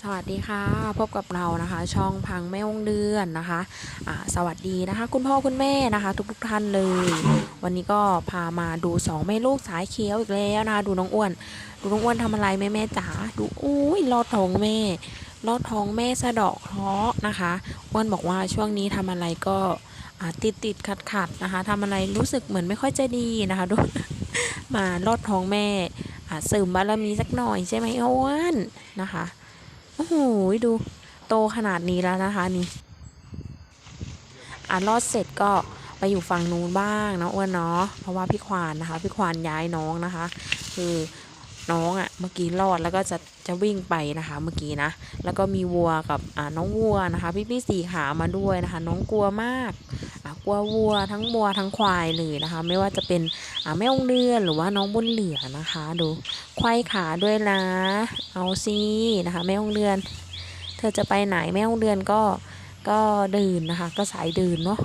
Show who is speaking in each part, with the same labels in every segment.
Speaker 1: สวัสดีค่ะ พบกับเรานะคะ ช่องพังแม่องเดือนนะคะอ่าสวัสดีนะคะ คุณพ่อคุณแม่นะคะ ทุกๆท่านเลย วันนี้ก็พามาดูสองแม่ลูกสายเขียวอีกแล้วนะคะดูน้องอ้วน ดูน้องอ้วนทำอะไรแม่แม่จ๋าดูอุ้ยลอดท้องแม่ลอดท้องแม่สะดาะเคราะห์นะคะอ้วนบอกว่าช่วงนี้ทำอะไรก็ติดติดขัดขัดนะคะทำอะไรรู้สึกเหมือนไม่ค่อยจะดีนะคะดูมาลอดท้องแม่อ่าเสริมบารมีสักหน่อยใช่ไหมอ้วนนะคะ โอ้โหดูโตขนาดนี้แล้วนะคะนี่อะรอดเสร็จก็ไปอยู่ฝั่งนู้นบ้างนะอ้วนเนาะเพราะว่าพี่ควานนะคะ พี่ควานย้ายน้องนะคะ คือน้องอะ่ะเมื่อกี้รอดแล้วก็จะจะวิ่งไปนะคะเมื่อกี้นะแล้วก็มีวัวกับอ่าน้องวัวนะคะ พี่พี่สี่ขามาด้วยนะคะ น้องกลัวมาก กลัววัวทั้งวัวทั้งควายเลยนะคะ ไม่ว่าจะเป็นแม่องเดือนหรือว่าน้องบุญเหลือนะคะ ดูควายขาด้วยนะ เอาสินะคะแม่องเดือน เธอจะไปไหนแม่องเดือนก็ก็เดินนะคะ ก็สายเดินเนาะ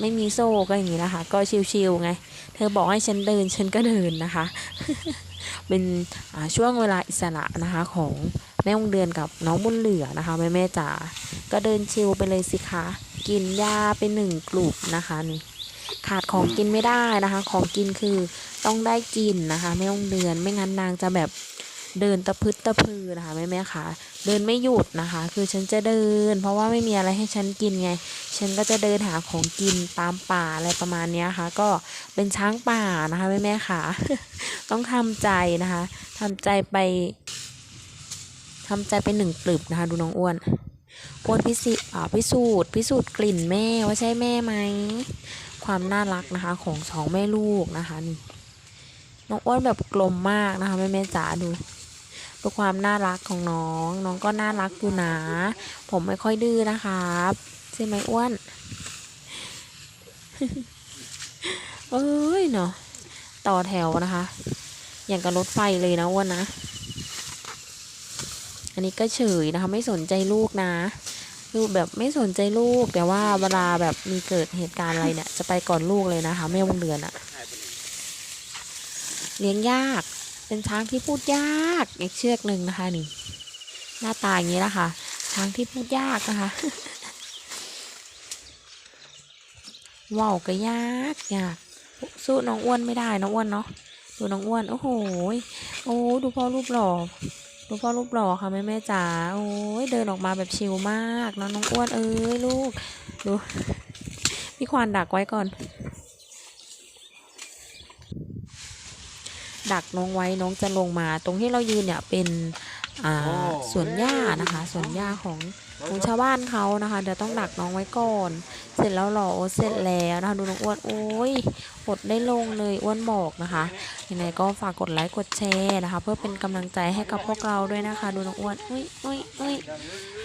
Speaker 1: ไม่มีโซ่ก็อย่างนี้นะคะ ก็ชิวๆไง เธอบอกให้ฉันเดินฉันก็เดินนะคะ เป็นช่วงเวลาอิสระนะคะของ แม่องเดือนกับน้องบุญเหลือนะคะแม่แม่จ๋าก็เดินชิวไปเลยสิคะกินหญ้าไปหนึ่งกลุ่มนะคะนี่ขาดของกินไม่ได้นะคะ ของกินคือต้องได้กินนะคะไม่ต้องเดือนไม่งั้นนางจะแบบเดินตะพึดตะพือนะคะแม่แม่คะเดินไม่หยุดนะคะ คือฉันจะเดิน เพราะว่าไม่มีอะไรให้ฉันกินไง ฉันก็จะเดินหาของกินตามป่าอะไรประมาณนี้ค่ะ ก็เป็นช้างป่านะคะแม่แม่คะต้องทำใจนะคะทำใจไป ทำใจไปหนึ่งปลึบนะคะ ดูน้องอ้วนอ้วนพิสิอ่าพิสูจน์พิสูจน์กลิ่นแม่ว่าใช่แม่ไหม ความน่ารักนะคะของสองแม่ลูกนะคะนี่น้องอ้วนแบบกลมมากนะคะแม่แม่จ๋าดูดูความน่ารักของน้อง น้องก็น่ารักอยู่นะผมไม่ค่อยดื้อนะครับใช่ไหมอ้วนเอ้ยเนาะต่อแถวนะคะ อย่างกับรถไฟเลยนะอ้วนนะ นนี้ก็เฉยนะคะ ไม่สนใจลูกนะลูกแบบไม่สนใจลูก แต่ว่าเวลาแบบมีเกิดเหตุการณ์อะไรเนี่ย จะไปก่อนลูกเลยนะคะแม่วงเดือนอะเลี้ยงยาก เป็นช้างที่พูดยากอีกเชือกหนึ่งนะคะนี่ หน้าตาอย่างนี้ละค่ะช้างที่พูดยากนะคะว่าวก็ยากยากสู้น้องอ้วนไม่ได้น้องอ้วนเนาะดูน้องอ้วนโอ้โหโอ้ดูพ่อรูปหล่อ ดูพ่อรูปหล่อค่ะแม่แม่จ๋าโอ้ยเดินออกมาแบบชิลมากเนองน้องอ้วนเอ้ยลูกดูพี่ควานดักไว้ก่อน ดักน้องไว้น้องจะลงมา ตรงที่เรายืนเนี่ยเป็น สวนหญ้านะคะสวนหญ้าของของชาวบ้านเขานะคะ เดี๋ยวต้องดักน้องไว้ก่อน เสร็จแล้วเหรอโอ้เสร็จแล้วนะคะดูน้องอ้วนโอ้ยอดได้ลงเลยอ้วนบอกนะคะยังไงก็ฝากกดไลค์กดแชร์นะคะ เพื่อเป็นกำลังใจให้กับพวกเราด้วยนะคะ ดูน้องอ้วนอุ้ยอุ้ยอุ้ย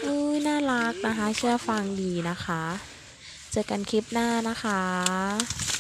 Speaker 1: อุ้ยน่ารักนะคะ เชื่อฟังดีนะคะ เจอกันคลิปหน้านะคะ